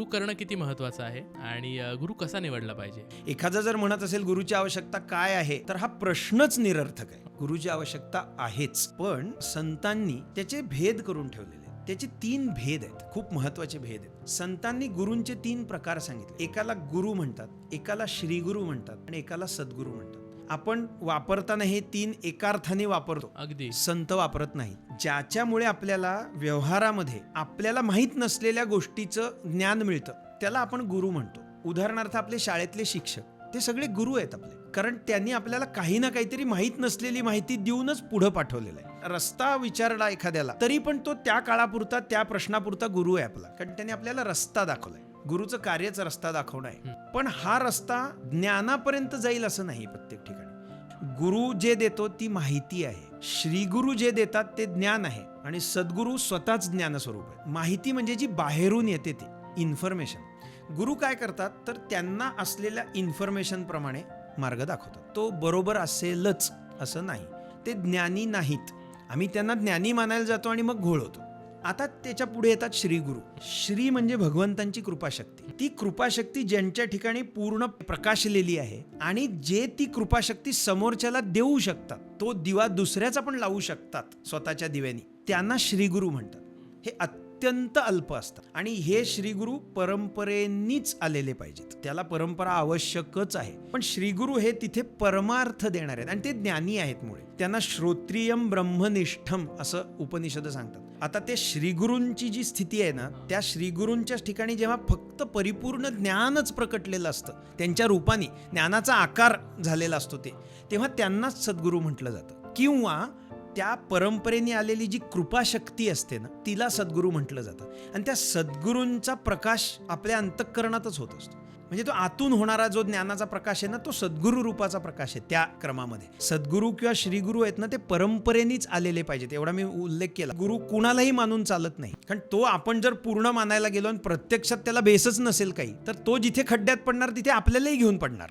गुरु करणं किती महत्वाचं आहे आणि गुरु कसा निवडला पाहिजे? एखादा जर म्हणत असेल गुरुची आवश्यकता काय आहे तर हा प्रश्नच निरर्थक आहे. गुरुची आवश्यकता आहेच पण संतांनी त्याचे भेद करून ठेवलेले आहेत. त्याचे तीन भेद आहेत खूप महत्त्वाचे भेद आहेत. संतांनी गुरूंचे तीन प्रकार सांगितले. एकाला गुरु म्हणतात एकाला श्रीगुरु म्हणतात आणि एकाला सद्गुरू म्हणतात. आपण वापरताना हे तीन एकार्थाने वापरतो. अगदी. संत वापरत नाही. ज्याच्यामुळे आपल्याला व्यवहारामध्ये आपल्याला माहीत नसलेल्या गोष्टीचं ज्ञान मिळतं त्याला आपण गुरु म्हणतो. उदाहरणार्थ आपले शाळेतले शिक्षक ते सगळे गुरु आहेत आपले. कारण त्यांनी आपल्याला काही ना काहीतरी माहीत नसलेली माहिती देऊनच पुढं पाठवलेलं आहे. रस्ता विचारला एखाद्याला तरी पण तो त्या काळापुरता त्या प्रश्नापुरता गुरु आहे आपला. कारण त्यांनी आपल्याला रस्ता दाखवलाय. गुरुचं कार्यच रस्ता दाखवणं आहे. पण हा रस्ता ज्ञानापर्यंत जाईल असं नाही प्रत्येक ठिकाणी. गुरु जे देतो ती माहिती आहे. श्रीगुरु जे देतात ते ज्ञान आहे. आणि सद्गुरु स्वतःच ज्ञानस्वरूप आहे माहिती म्हणजे जी बाहेरून येते ती इन्फॉर्मेशन गुरु काय करतात? तर त्यांना असलेल्या इन्फॉर्मेशन प्रमाणे मार्ग दाखवतात. तो बरोबर असेलच असं नाही. ते ज्ञानी नाहीत. आम्ही त्यांना ज्ञानी मानायला जातो आणि मग घोळ होतो. आता त्याच्या पुढे येतात श्री गुरु. श्री म्हणजे भगवंतांची कृपाशक्ती. ती कृपाशक्ती ज्यांच्या ठिकाणी पूर्ण प्रकाशलेली आहे आणि जे ती कृपाशक्ती समोरच्याला देऊ शकतात तो दिवा दुसऱ्याचा पण लावू शकतात स्वतःच्या दिव्यानी. त्यांना श्रीगुरु म्हणतात. हे अत्यंत अल्प असतात आणि हे श्रीगुरु परंपरेनीच आलेले पाहिजेत. त्याला परंपरा आवश्यकच आहे. पण श्रीगुरु हे तिथे परमार्थ देणार आहेत आणि ते ज्ञानी आहेत मुळे. त्यांना श्रोत्रियम ब्रह्मनिष्ठम असं उपनिषद सांगतात. आता ते श्रीगुरूंची जी स्थिती आहे ना त्या श्रीगुरूंच्याच ठिकाणी जेव्हा फक्त परिपूर्ण ज्ञानच प्रकटलेलं असतं त्यांच्या रूपाने ज्ञानाचा आकार झालेला असतो ते तेव्हा त्यांनाच सद्गुरू म्हटलं जातं. किंवा त्या परंपरेने आलेली जी कृपाशक्ती असते ना तिला सद्गुरू म्हटलं जातं. आणि त्या सद्गुरूंचा प्रकाश आपल्या अंतःकरणातच होत असतो. म्हणजे तो आतून होणारा जो ज्ञानाचा प्रकाश आहे ना तो सद्गुरू रूपाचा प्रकाश आहे त्या क्रमामध्ये. सद्गुरू किंवा श्रीगुरू आहेत ना ते परंपरेनेच आलेले पाहिजेत. एवढा मी उल्लेख केला. गुरु कुणालाही मानून चालत नाही. कारण तो आपण जर पूर्ण मानायला गेलो आणि प्रत्यक्षात त्याला बेसच नसेल काही तर तो जिथे खड्ड्यात पडणार तिथे आपल्यालाही घेऊन पडणार.